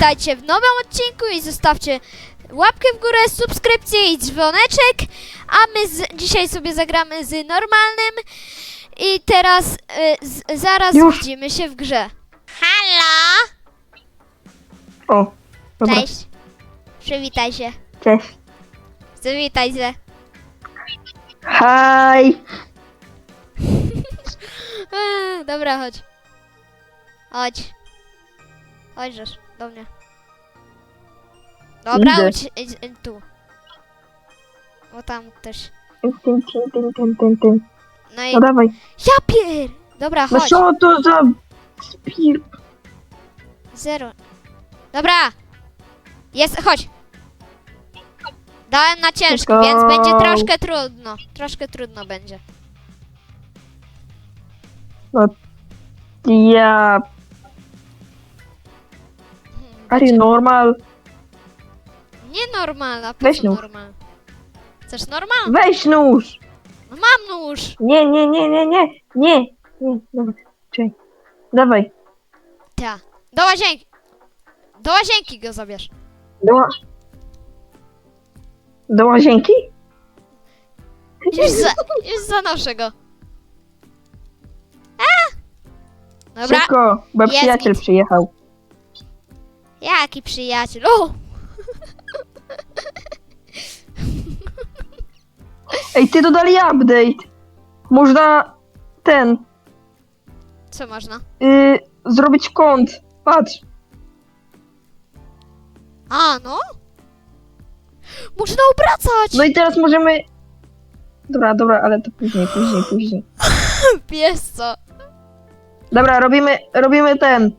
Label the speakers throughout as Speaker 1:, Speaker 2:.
Speaker 1: witajcie w nowym odcinku i zostawcie łapkę w górę, subskrypcję i dzwoneczek, a my z, dzisiaj sobie zagramy z normalnym i teraz y, z, zaraz
Speaker 2: Już.
Speaker 1: widzimy się w grze. Halo!
Speaker 2: O, dobra.
Speaker 1: Cześć. Przywitaj się.
Speaker 2: Cześć.
Speaker 1: Przywitaj się.
Speaker 2: Haj.
Speaker 1: Dobra, chodź. Chodź. Chodź, żeż, do mnie. Dobra,
Speaker 2: Idę.
Speaker 1: idź, idź, idź tu. O tam też.
Speaker 2: Tym, tym, tym, tym, tym, tym.
Speaker 1: No i...
Speaker 2: No dawaj.
Speaker 1: Ja pier... Dobra,
Speaker 2: No
Speaker 1: chodź.
Speaker 2: co to za spir...
Speaker 1: Zero. Dobra. Jest, chodź. Dałem na ciężki,
Speaker 2: Let's
Speaker 1: więc będzie troszkę trudno. Troszkę trudno będzie.
Speaker 2: Ja...
Speaker 1: Hmm,
Speaker 2: Are you normal?
Speaker 1: Nienormalna, po
Speaker 2: Weź
Speaker 1: co
Speaker 2: nóż.
Speaker 1: normal? Chcesz normal?
Speaker 2: Weź nóż.
Speaker 1: No mam nóż.
Speaker 2: Nie, nie, nie, nie, nie. Nie. Nie, dobra. Czekaj. Dawaj.
Speaker 1: Ta. Do łazienki. Do łazienki go zabierz.
Speaker 2: Do, ła- do łazienki?
Speaker 1: Już, za, już zanoszę go. A! Dobra,
Speaker 2: Szybko, bo
Speaker 1: Jest
Speaker 2: przyjaciel
Speaker 1: git.
Speaker 2: przyjechał.
Speaker 1: Jaki przyjaciel. O!
Speaker 2: Ej, ty dodali update. Można ten,
Speaker 1: Co można?
Speaker 2: y, zrobić kąt. Patrz.
Speaker 1: A, no? Można obracać!
Speaker 2: No i teraz możemy... Dobra, dobra, ale to później, później, później.
Speaker 1: Wiesz co?
Speaker 2: Dobra, robimy, robimy ten.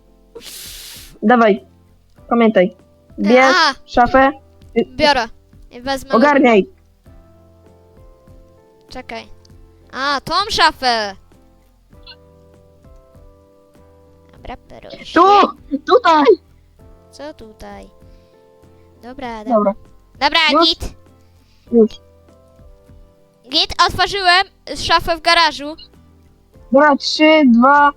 Speaker 2: Dawaj. Pamiętaj. Bierz
Speaker 1: A,
Speaker 2: szafę,
Speaker 1: biorę. I wezmę...
Speaker 2: ogarniaj.
Speaker 1: Czekaj. A, tą szafę! Dobra, proszę.
Speaker 2: Tu! Tutaj!
Speaker 1: Co tutaj? Dobra, dobra.
Speaker 2: Dobra,
Speaker 1: Dobra, git.
Speaker 2: już.
Speaker 1: Git, otworzyłem szafę w garażu.
Speaker 2: Dobra, trzy, dwa...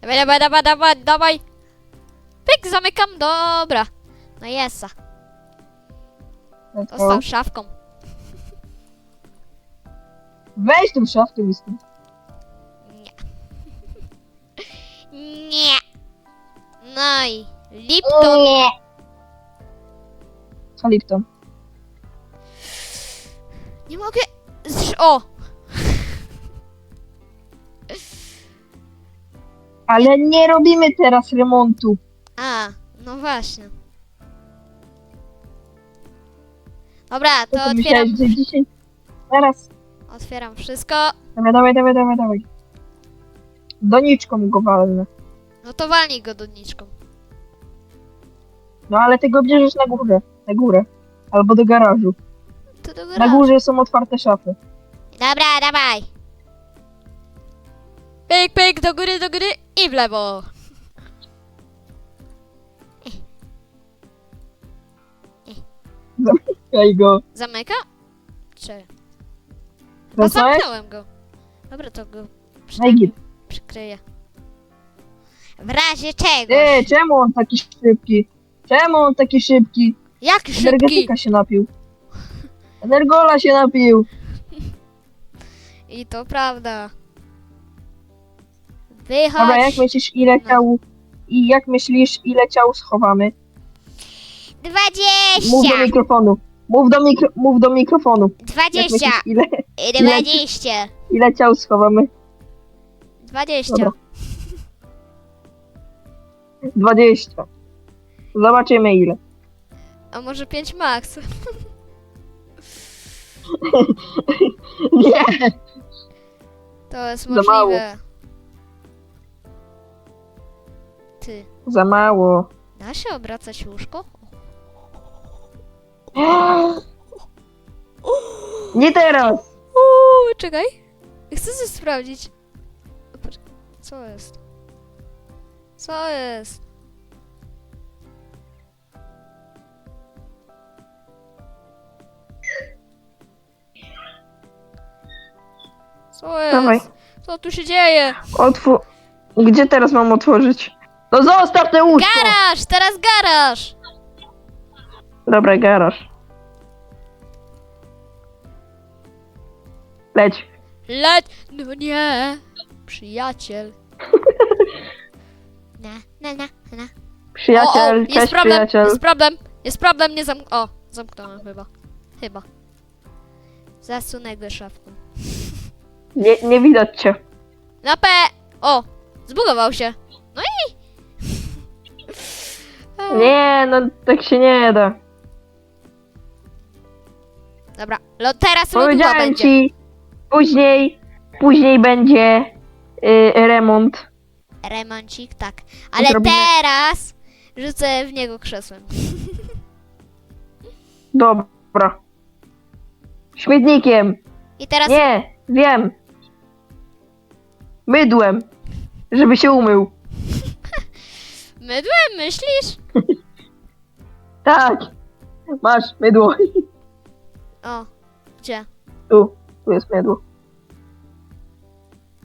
Speaker 1: Dawaj, dawaj, dawaj, dawaj, dawaj. Pyk, zamykam, dobra. No
Speaker 2: go.
Speaker 1: Dostał szafką.
Speaker 2: Weź tą szafkę mi stąd.
Speaker 1: Nie. Nie. No i Lipton.
Speaker 2: Co Lipton?
Speaker 1: Nie mogę. Zrz- O!
Speaker 2: Ale nie robimy teraz remontu.
Speaker 1: A, no właśnie. Dobra, to otwieram,
Speaker 2: myślałeś, że dzisiaj... Zaraz.
Speaker 1: otwieram wszystko.
Speaker 2: Dawaj, dawaj, dawaj, dawaj, dawaj. Doniczką go walnę.
Speaker 1: No to walnij go doniczką.
Speaker 2: No ale ty go bierzesz na górę. Na górę. Albo do garażu.
Speaker 1: To do
Speaker 2: Na
Speaker 1: garażu.
Speaker 2: górze są otwarte szafy.
Speaker 1: Dobra, dawaj. Pyk, pyk, do góry, do góry i w lewo.
Speaker 2: Daj go.
Speaker 1: Zamyka? Czy? No zamknąłem go. Dobra, to go przynajmniej przykryję. W razie czego?
Speaker 2: Ty, czemu on taki szybki? Czemu on taki szybki?
Speaker 1: Jaki szybki?
Speaker 2: Energetyka się napił. Energola się napił.
Speaker 1: I to prawda. Wychodź.
Speaker 2: Dobra, jak myślisz ile
Speaker 1: No.
Speaker 2: ciał... I jak myślisz ile ciał schowamy? Mów do
Speaker 1: Dwadzieścia!
Speaker 2: mikrofonu. Mów do, mikro... Mów do mikrofonu. Jak
Speaker 1: Dwadzieścia!
Speaker 2: myślisz ile,
Speaker 1: Dwadzieścia!
Speaker 2: ile ciał schowamy?
Speaker 1: Dwadzieścia!
Speaker 2: Dobra. 20. Zobaczymy ile.
Speaker 1: A może pięć max?
Speaker 2: Nie.
Speaker 1: To jest
Speaker 2: Za mało.
Speaker 1: możliwe. Ty,
Speaker 2: Za mało.
Speaker 1: da się obracać łóżko?
Speaker 2: Nie teraz.
Speaker 1: Uuu, czekaj. Chcę coś sprawdzić. Co jest? Co jest? Co jest?
Speaker 2: Dawaj.
Speaker 1: Co tu się dzieje?
Speaker 2: Otwór... Gdzie teraz mam otworzyć? No zostaw te łóżko!
Speaker 1: Garaż! Teraz garaż!
Speaker 2: Dobra, garaż. Leć.
Speaker 1: Leć! No nie! Przyjaciel. Na, na, na, na.
Speaker 2: Przyjaciel,
Speaker 1: o, o, jest
Speaker 2: cześć
Speaker 1: problem,
Speaker 2: przyjaciel.
Speaker 1: jest problem, jest problem, nie zamk... O, zamknąłem chyba. Chyba. Zasunę go szafką.
Speaker 2: Nie, nie widać cię.
Speaker 1: Na P! O! Zbugował się. No i...
Speaker 2: Nie, no tak się nie da.
Speaker 1: Dobra, lo, teraz lodówa
Speaker 2: Powiedziałem
Speaker 1: będzie.
Speaker 2: ci, później, później będzie y, remont.
Speaker 1: Remoncik, tak. Ale teraz rzucę w niego krzesłem.
Speaker 2: Dobra. Śmietnikiem.
Speaker 1: I teraz...
Speaker 2: Nie, wiem. Mydłem, żeby się umył.
Speaker 1: Mydłem, myślisz?
Speaker 2: Tak. Masz mydło.
Speaker 1: O, gdzie?
Speaker 2: Tu, tu jest mydło.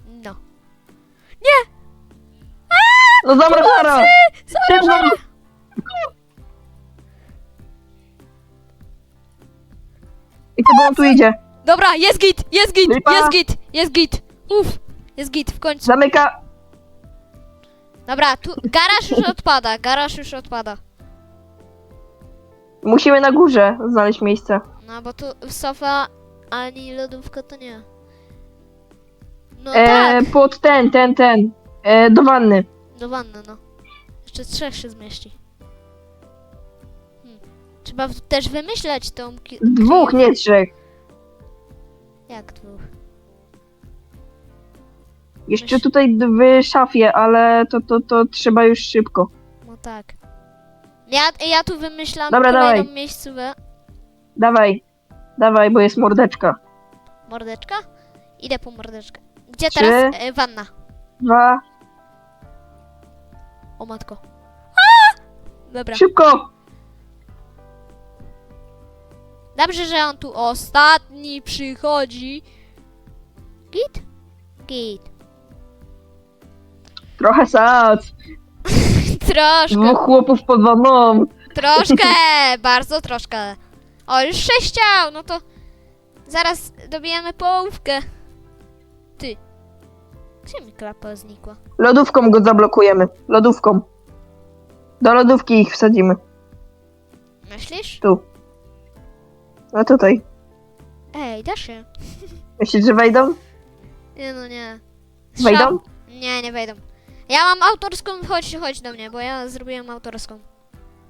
Speaker 1: No.
Speaker 2: No zamrażara!
Speaker 1: Zamrażara!
Speaker 2: I to bo on tu idzie.
Speaker 1: Dobra, jest git, jest git,
Speaker 2: Lipa.
Speaker 1: jest git, jest git. Uff, jest git w końcu.
Speaker 2: Zamyka.
Speaker 1: Dobra, tu garaż już odpada, garaż już odpada.
Speaker 2: Musimy na górze znaleźć miejsce.
Speaker 1: No bo tu sofa ani lodówka to nie. No
Speaker 2: E,
Speaker 1: tak,
Speaker 2: pod ten, ten, ten. E, do wanny.
Speaker 1: do wanny, no. Jeszcze trzech się zmieści. Hmm. Trzeba w- też wymyśleć tą... ki-
Speaker 2: Dwóch, nie trzech.
Speaker 1: Jak dwóch?
Speaker 2: Jeszcze tutaj d- w szafie, ale to, to, to trzeba już szybko.
Speaker 1: No tak. Ja, ja tu wymyślam
Speaker 2: Dobra,
Speaker 1: kolejną
Speaker 2: dawaj.
Speaker 1: miejscówę.
Speaker 2: Dawaj. Dawaj, bo jest mordeczka.
Speaker 1: Mordeczka? Idę po mordeczkę. Gdzie
Speaker 2: Trzy.
Speaker 1: teraz? E, wanna.
Speaker 2: Dwa.
Speaker 1: O matko. A! Dobra.
Speaker 2: Szybko!
Speaker 1: Dobrze, że on tu ostatni przychodzi. Git? Git.
Speaker 2: Trochę sac.
Speaker 1: Troszkę,
Speaker 2: Dwóch chłopów pod wanną.
Speaker 1: troszkę, bardzo troszkę. O, już sześć ciał, no to zaraz dobijemy połówkę. Ty. Gdzie mi klapa znikła?
Speaker 2: Lodówką go zablokujemy. Lodówką. Do lodówki ich wsadzimy.
Speaker 1: Myślisz?
Speaker 2: Tu. No tutaj.
Speaker 1: Ej, da się.
Speaker 2: Myślisz, że wejdą?
Speaker 1: Nie no nie.
Speaker 2: Wejdą?
Speaker 1: Nie, nie wejdą. Ja mam autorską, chodź, chodź do mnie, bo ja zrobiłem autorską.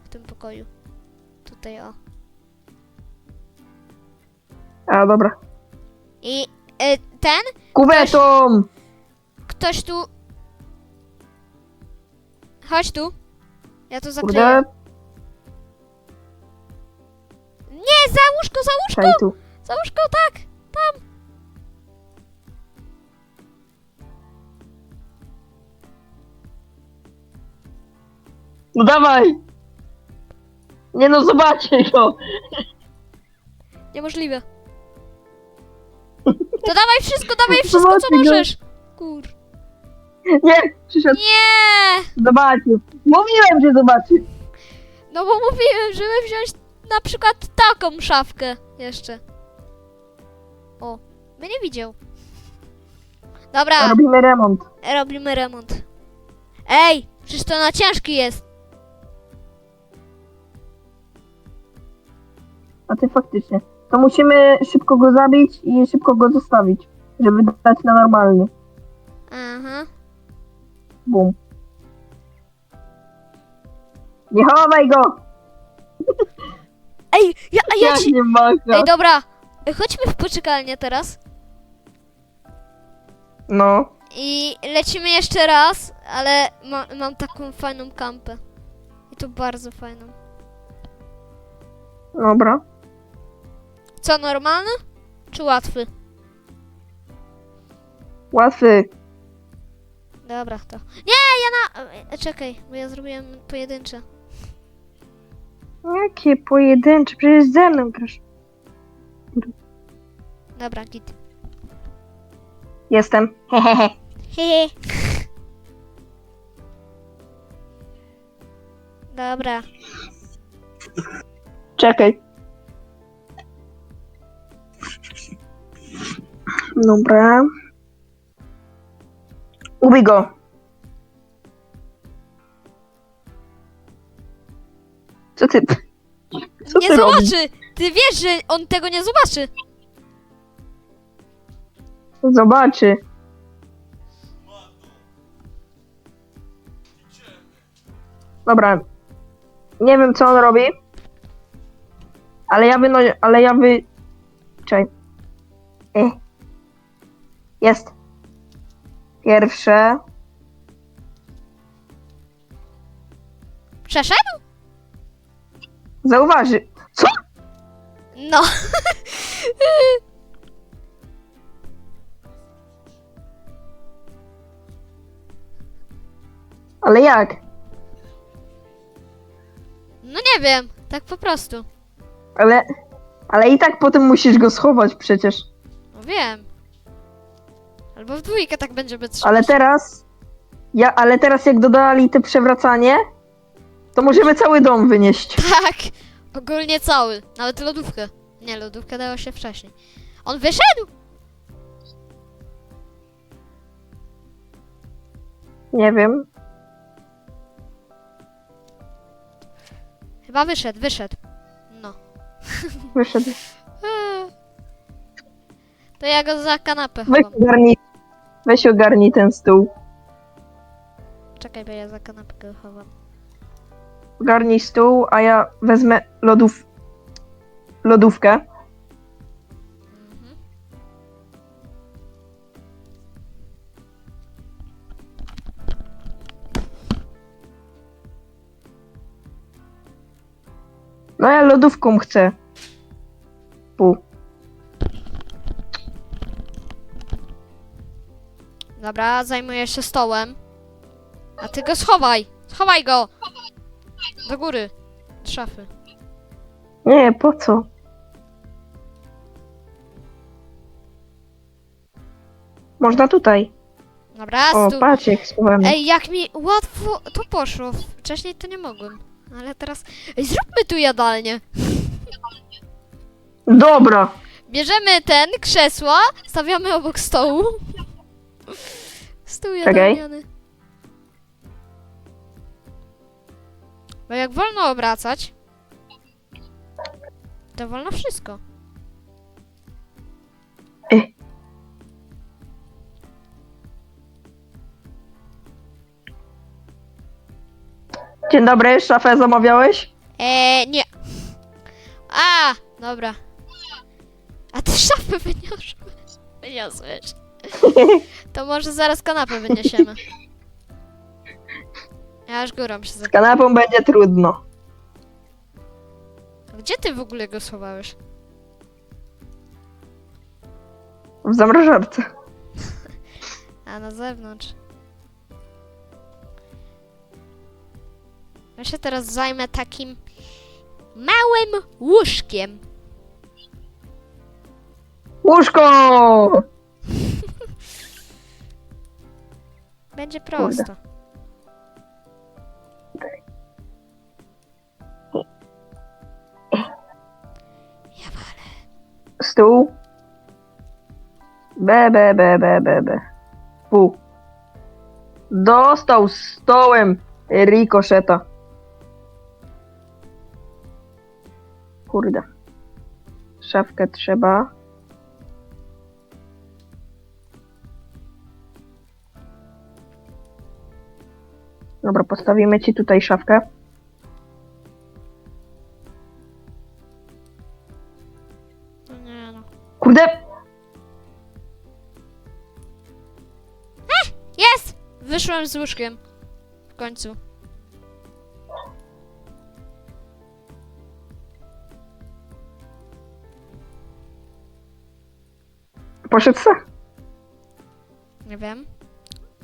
Speaker 1: W tym pokoju. Tutaj o.
Speaker 2: A, dobra.
Speaker 1: I y, ten,
Speaker 2: Kuwetą!
Speaker 1: ktoś tu... Chodź tu. Ja to zakleję.
Speaker 2: Kurde,
Speaker 1: Nie, za łóżko, za łóżko,
Speaker 2: tu.
Speaker 1: za łóżko, tak.
Speaker 2: No dawaj! Nie no, zobaczcie go!
Speaker 1: Niemożliwe. To dawaj wszystko, dawaj wszystko, co
Speaker 2: Zobaczcie go.
Speaker 1: możesz. Kur.
Speaker 2: Nie, przyszedł,
Speaker 1: Nie!
Speaker 2: zobaczył. Mówiłem, że zobaczy.
Speaker 1: No bo mówiłem, żeby wziąć na przykład taką szafkę jeszcze. O, by nie widział. Dobra,
Speaker 2: Robimy remont.
Speaker 1: robimy remont. Ej, przecież to na ciężki jest.
Speaker 2: A ty faktycznie. To musimy szybko go zabić i szybko go zostawić, żeby dać na normalny.
Speaker 1: Aha.
Speaker 2: Bum. Nie chowaj go!
Speaker 1: Ej, ja, a ja
Speaker 2: Jak
Speaker 1: ci...
Speaker 2: nie.
Speaker 1: Ej, dobra. Ej, Chodźmy w poczekalnię teraz.
Speaker 2: No.
Speaker 1: I lecimy jeszcze raz, ale ma, mam taką fajną kampę. I to bardzo fajną.
Speaker 2: Dobra.
Speaker 1: Co, normalny? Czy łatwy?
Speaker 2: Łatwy.
Speaker 1: Dobra, to. Nie, ja na. e, Czekaj, bo ja zrobiłem pojedyncze.
Speaker 2: Jakie pojedyncze, przecież ze mną grasz.
Speaker 1: Dobra, git.
Speaker 2: Jestem. Hehehe.
Speaker 1: Hehe. Dobra.
Speaker 2: Czekaj. Dobra. Ubij go. Co ty? Co
Speaker 1: nie
Speaker 2: ty robisz?
Speaker 1: zobaczy! Ty wiesz, że on tego nie zobaczy.
Speaker 2: Zobaczy. Dobra. Nie wiem co on robi. Ale ja wyno... Ale ja wy... Czekaj. E. Jest. Pierwsze.
Speaker 1: Przeszedł?
Speaker 2: Zauważy. Co?
Speaker 1: No.
Speaker 2: Ale jak?
Speaker 1: No nie wiem, tak po prostu.
Speaker 2: Ale... Ale i tak potem musisz go schować przecież.
Speaker 1: No wiem. Albo w dwójkę tak będziemy trzymać.
Speaker 2: Ale teraz... Ja, ale teraz jak dodali te przewracanie, to możemy cały dom wynieść.
Speaker 1: Tak, ogólnie cały. Nawet lodówkę. Nie, lodówkę dało się wcześniej. On wyszedł?
Speaker 2: Nie wiem.
Speaker 1: Chyba wyszedł, wyszedł. No.
Speaker 2: Wyszedł.
Speaker 1: To ja go za kanapę
Speaker 2: Weź
Speaker 1: chowam.
Speaker 2: ogarnij, weź ogarnij ten stół.
Speaker 1: Czekaj, bo ja za kanapkę chowam.
Speaker 2: Ogarnij stół, a ja wezmę lodów... lodówkę.
Speaker 1: Mhm.
Speaker 2: No ja lodówką chcę. Pół.
Speaker 1: Dobra, zajmuję się stołem. A ty go schowaj! Schowaj go! Do góry. Do szafy.
Speaker 2: Nie, po co? Można tutaj.
Speaker 1: Dobra,
Speaker 2: O,
Speaker 1: stół.
Speaker 2: patrz jak schowamy.
Speaker 1: Ej, jak mi łatwo to poszło. Wcześniej to nie mogłem. Ale teraz... Ej, zróbmy tu jadalnię.
Speaker 2: Dobra.
Speaker 1: Bierzemy ten, krzesła, stawiamy obok stołu. Stół jadalniany. Bo jak wolno obracać, to wolno wszystko.
Speaker 2: Dzień dobry, szafę zamawiałeś?
Speaker 1: Eee, nie. A, dobra. A ty szafę wyniosłeś. Wyniosłeś. To może zaraz kanapę wyniesiemy. Ja aż górą się
Speaker 2: Z
Speaker 1: za...
Speaker 2: kanapą będzie trudno.
Speaker 1: Gdzie ty w ogóle go schowałeś?
Speaker 2: W zamrażarce.
Speaker 1: A, na zewnątrz. Ja się teraz zajmę takim małym łóżkiem.
Speaker 2: Łóżko!
Speaker 1: Będzie prosto. Ja walę.
Speaker 2: Stół. B, B, B, B, B, B. Pół. Dostał stołem rikoszeta. Kurde. Szafkę trzeba. Dobra, postawimy ci tutaj szafkę.
Speaker 1: No nie no.
Speaker 2: Kurde!
Speaker 1: Jest! Wyszłem z łóżkiem. W końcu.
Speaker 2: Poszedł se?
Speaker 1: Nie wiem.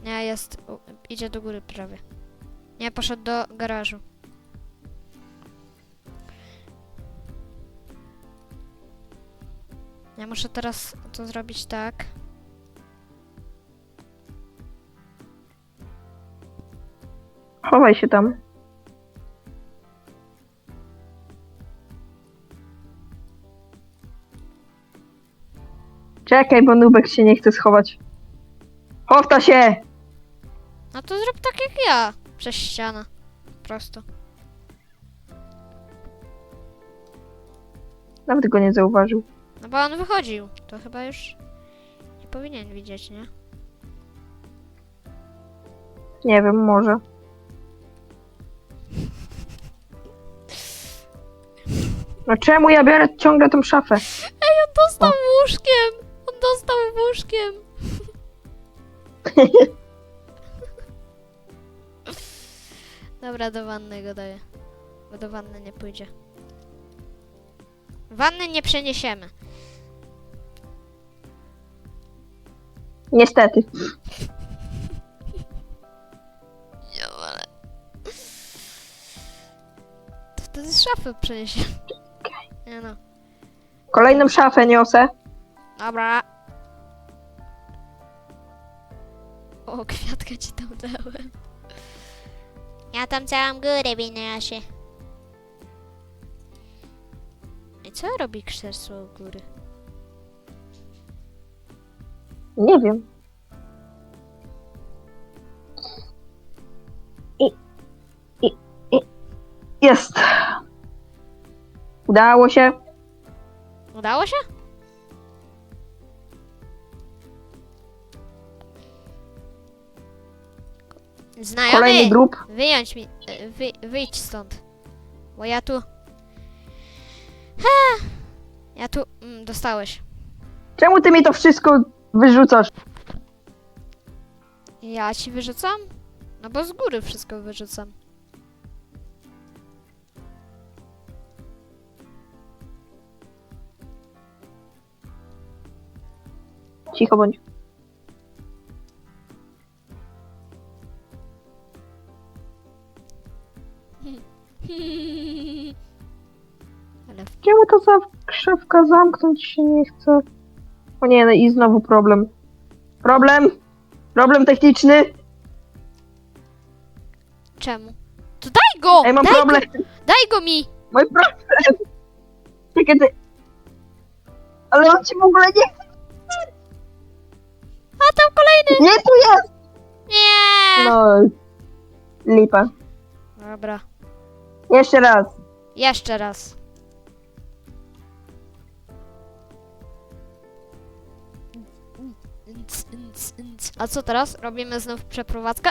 Speaker 1: Nie, jest. u- Idzie do góry prawie. Nie, poszedł do garażu. Ja muszę teraz to zrobić tak.
Speaker 2: Chowaj się tam. Czekaj, bo Nubek się nie chce schować. Chowta się!
Speaker 1: No to zrób tak jak ja. Przez ścianę. Prosto.
Speaker 2: Nawet go nie zauważył.
Speaker 1: No bo on wychodził. To chyba już nie powinien widzieć, nie?
Speaker 2: Nie wiem, może. No czemu ja biorę ciągle tą szafę?
Speaker 1: Ej, on dostał łóżkiem! On dostał łóżkiem! Dobra, do wanny go daję. Bo do wanny nie pójdzie. Wanny nie przeniesiemy.
Speaker 2: Niestety.
Speaker 1: Ja, ale... To wtedy z szafy przeniesiemy. Nie no.
Speaker 2: Kolejną szafę niosę.
Speaker 1: Dobra. O, kwiatka ci tam dałem. Ja tam całą górę wyniosę. I co robi krzesło u góry?
Speaker 2: Nie wiem. I, i, i. Jest. Udało się.
Speaker 1: Udało się?
Speaker 2: Kolejny
Speaker 1: Znajomy,
Speaker 2: grób.
Speaker 1: wyjąć mi, e, wy, wyjdź stąd. Bo ja tu... Ha! Ja tu... Mm, dostałeś.
Speaker 2: Czemu ty mi to wszystko wyrzucasz?
Speaker 1: Ja ci wyrzucam? No bo z góry wszystko wyrzucam.
Speaker 2: Cicho bądź.
Speaker 1: Ale w-
Speaker 2: to za krzewka zamknąć się nie chce? O nie, no i znowu problem. Problem? Problem techniczny?
Speaker 1: czemu? To daj go!
Speaker 2: Ej, mam
Speaker 1: daj
Speaker 2: problem.
Speaker 1: Go, daj go mi!
Speaker 2: Mój problem! Czekaj, ty... Ale on ci w ogóle nie...
Speaker 1: A tam kolejny!
Speaker 2: Nie, tu jest!
Speaker 1: Nie!
Speaker 2: No... Lipa.
Speaker 1: Dobra.
Speaker 2: Jeszcze raz.
Speaker 1: Jeszcze raz. Nc, nc, nc. A co teraz? Robimy znów przeprowadzkę?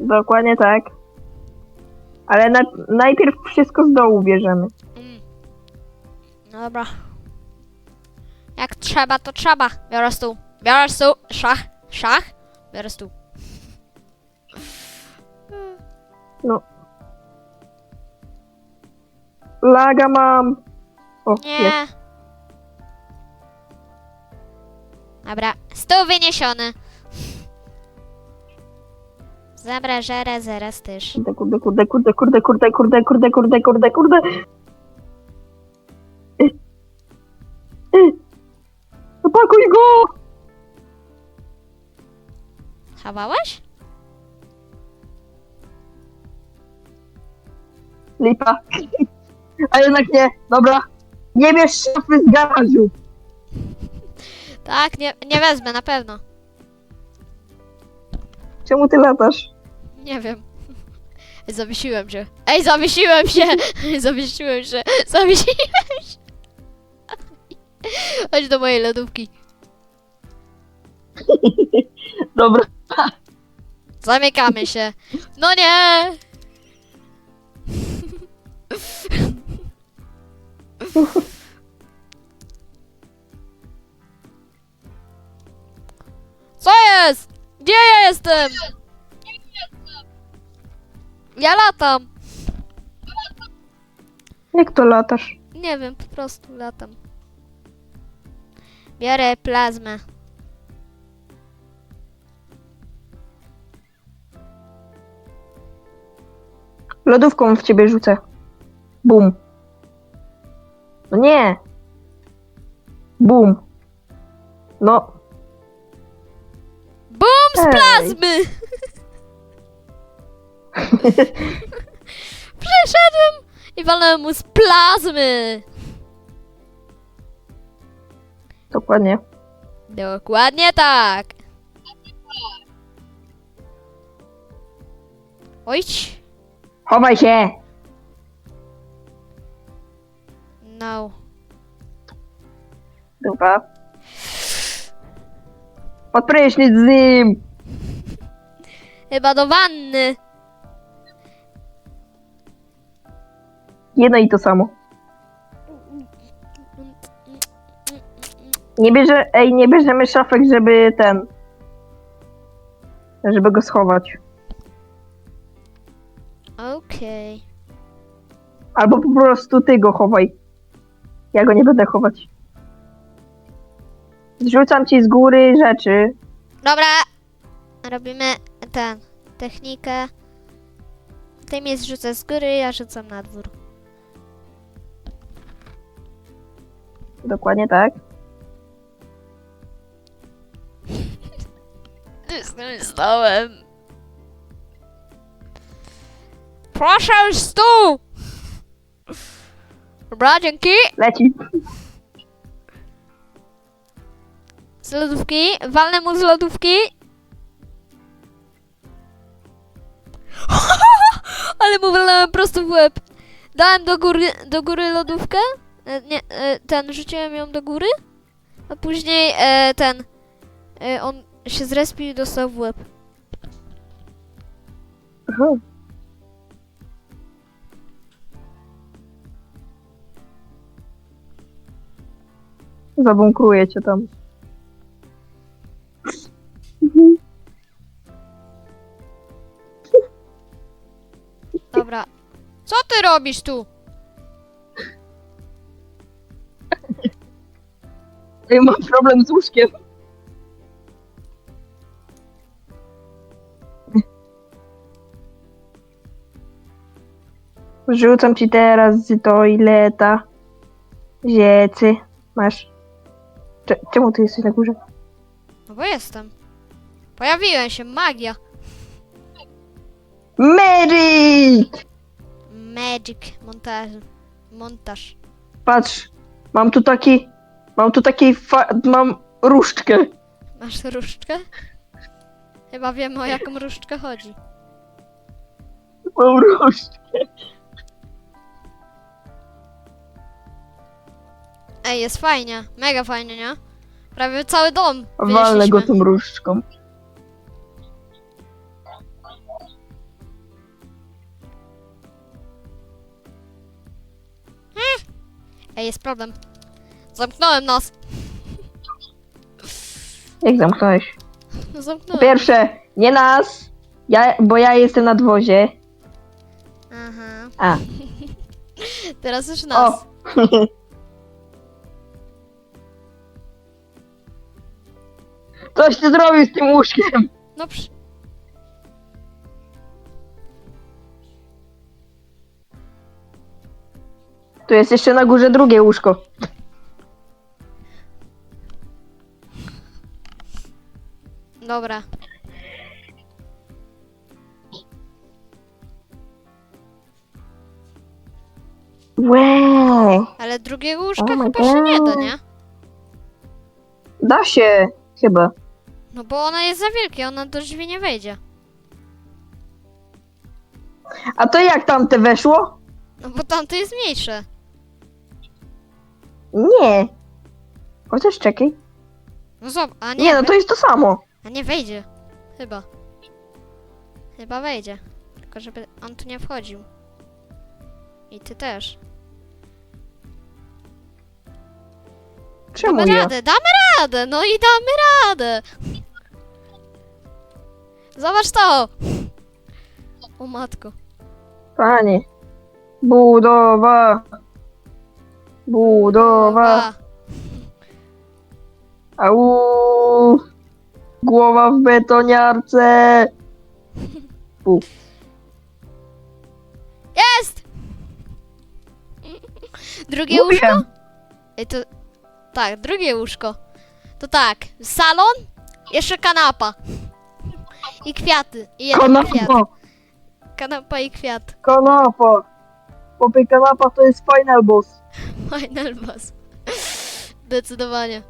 Speaker 2: Dokładnie tak. Ale na, najpierw wszystko z dołu bierzemy.
Speaker 1: Mm. No dobra. Jak trzeba, to trzeba. Biorę stół. Biorę stół. Szach. Szach. Biorę stół.
Speaker 2: Laga mam. O, jest.
Speaker 1: Nie. Dobra, stół wyniesiony. Zabra, żera, zaraz też.
Speaker 2: Kurde, kurde, kurde, kurde, kurde, kurde, kurde, kurde, kurde, kurde. Y, y. Zapakuj go!
Speaker 1: Chawałeś?
Speaker 2: Lipa. A jednak nie. Dobra. Nie bierz szafy z garażu.
Speaker 1: Tak, nie, nie wezmę, na pewno.
Speaker 2: Czemu ty latasz?
Speaker 1: Nie wiem. Zawiesiłem się. Ej, zawiesiłem się! Zawiesiłem się! Zawiesiłem się! Chodź do mojej lodówki.
Speaker 2: Dobra.
Speaker 1: Zamykamy się. No nie! Co jest? Gdzie ja jestem? Ja latam.
Speaker 2: Jak to latasz?
Speaker 1: Nie wiem, po prostu latam. Biorę plazmę.
Speaker 2: Lodówką w ciebie rzucę. Bum. No nie. Bum. No.
Speaker 1: Bum z
Speaker 2: Ej.
Speaker 1: plazmy! Przeszedłem i walnąłem mu z plazmy.
Speaker 2: Dokładnie.
Speaker 1: Dokładnie tak. Ojć.
Speaker 2: Chowaj się!
Speaker 1: No.
Speaker 2: Dobra. Pod prysznic z nim!
Speaker 1: Chyba do wanny.
Speaker 2: Jedno i to samo. Nie bierze, ej, nie bierzemy szafek, żeby ten... Żeby go schować.
Speaker 1: Okej.
Speaker 2: Albo po prostu ty go chowaj. Ja go nie będę chować. Zrzucam ci z góry rzeczy.
Speaker 1: Dobra. Robimy ten. Technikę. Ty mnie zrzuca z góry, ja rzucam na dwór.
Speaker 2: Dokładnie tak.
Speaker 1: Stałem. Proszę już stół! Dobra, dzięki.
Speaker 2: Leci.
Speaker 1: Z lodówki. Walnę mu z lodówki. Ale mu walnąłem prosto w łeb. Dałem do góry, do góry lodówkę. E, Nie, e, ten, rzuciłem ją do góry. A później e, ten, e, on się zrespił i dostał w łeb.
Speaker 2: Aha. Zabunkruję cię tam.
Speaker 1: Dobra. Co ty robisz tu?
Speaker 2: Ej, mam problem z łóżkiem. Rzucam ci teraz z toileta. Ziecy. Masz. Cze- czemu ty jesteś na górze?
Speaker 1: No bo jestem. Pojawiłem się, magia.
Speaker 2: Magic!
Speaker 1: Magic montaż. Montaż.
Speaker 2: Patrz, mam tu taki. Mam tu taki. Fa- mam różdżkę.
Speaker 1: Masz różdżkę? Chyba wiemy o jaką różdżkę chodzi.
Speaker 2: Mam różdżkę.
Speaker 1: Ej, jest fajnie. Mega fajnie, nie? Prawie cały dom
Speaker 2: Walnę go
Speaker 1: wynieśliśmy.
Speaker 2: tą różdżką.
Speaker 1: Ej, jest problem. Zamknąłem nas.
Speaker 2: Jak zamknąłeś?
Speaker 1: No,
Speaker 2: Po
Speaker 1: Zamknąłem.
Speaker 2: pierwsze, nie nas. Ja, bo ja jestem na dwozie.
Speaker 1: Aha.
Speaker 2: A.
Speaker 1: Teraz już nas.
Speaker 2: O! Coś ty zrobił z tym łóżkiem.
Speaker 1: No przy...
Speaker 2: Tu jest jeszcze na górze drugie łóżko.
Speaker 1: Dobra.
Speaker 2: Łe.
Speaker 1: Ale drugiego łóżka
Speaker 2: Oh my
Speaker 1: chyba się nie da,
Speaker 2: God.
Speaker 1: nie?
Speaker 2: Da się, chyba.
Speaker 1: No bo ona jest za wielkie, ona do drzwi nie wejdzie.
Speaker 2: A to jak tamte weszło?
Speaker 1: No bo tamto jest mniejsze.
Speaker 2: Nie. Chociaż czekaj.
Speaker 1: No zobacz, a nie,
Speaker 2: Nie, no to jest to samo.
Speaker 1: a nie wejdzie. Chyba. Chyba wejdzie. Tylko żeby on tu nie wchodził. I ty też.
Speaker 2: Czemu
Speaker 1: damy
Speaker 2: ja?
Speaker 1: radę, damy radę, no i damy radę. Zobacz to. O matko.
Speaker 2: Panie. Budowa. Budowa. Au. Głowa w betoniarce. U.
Speaker 1: Jest! Drugie łóżko?
Speaker 2: Mówiłem.
Speaker 1: Ej, to... Tak, drugie łóżko. To tak, salon, jeszcze kanapa. I kwiaty. I jeden kwiat.
Speaker 2: Kanapa.
Speaker 1: Kanapa i kwiat.
Speaker 2: Kanapa. Popy kanapa to jest final boss.
Speaker 1: Final boss. Zdecydowanie.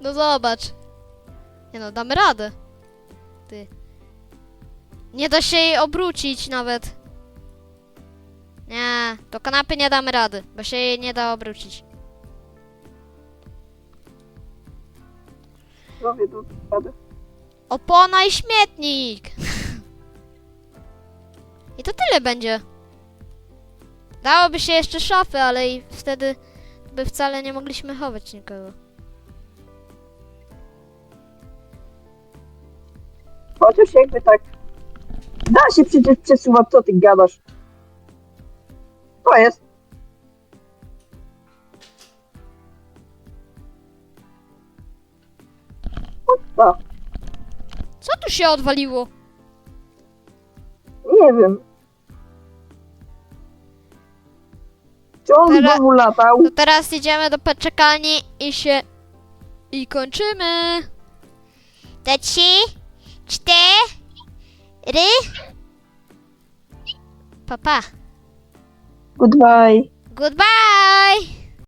Speaker 1: No zobacz. Nie no, damy radę. Ty. Nie da się jej obrócić nawet. Nie, do kanapy nie damy rady, bo się jej nie da obrócić.
Speaker 2: Zrobię tu radę.
Speaker 1: Opona i śmietnik. I to tyle będzie. Dałoby się jeszcze szafy, ale i wtedy by wcale nie mogliśmy chować nikogo.
Speaker 2: Chociaż jakby tak... Da się przecież przesuwać, co ty gadasz? To jest. O, tak.
Speaker 1: Co tu się odwaliło?
Speaker 2: Nie wiem. Czy on
Speaker 1: Teraz-
Speaker 2: znowu latał?
Speaker 1: To teraz idziemy do poczekalni i się... I kończymy. Te trzy, cztery. Papa.
Speaker 2: Goodbye.
Speaker 1: Goodbye.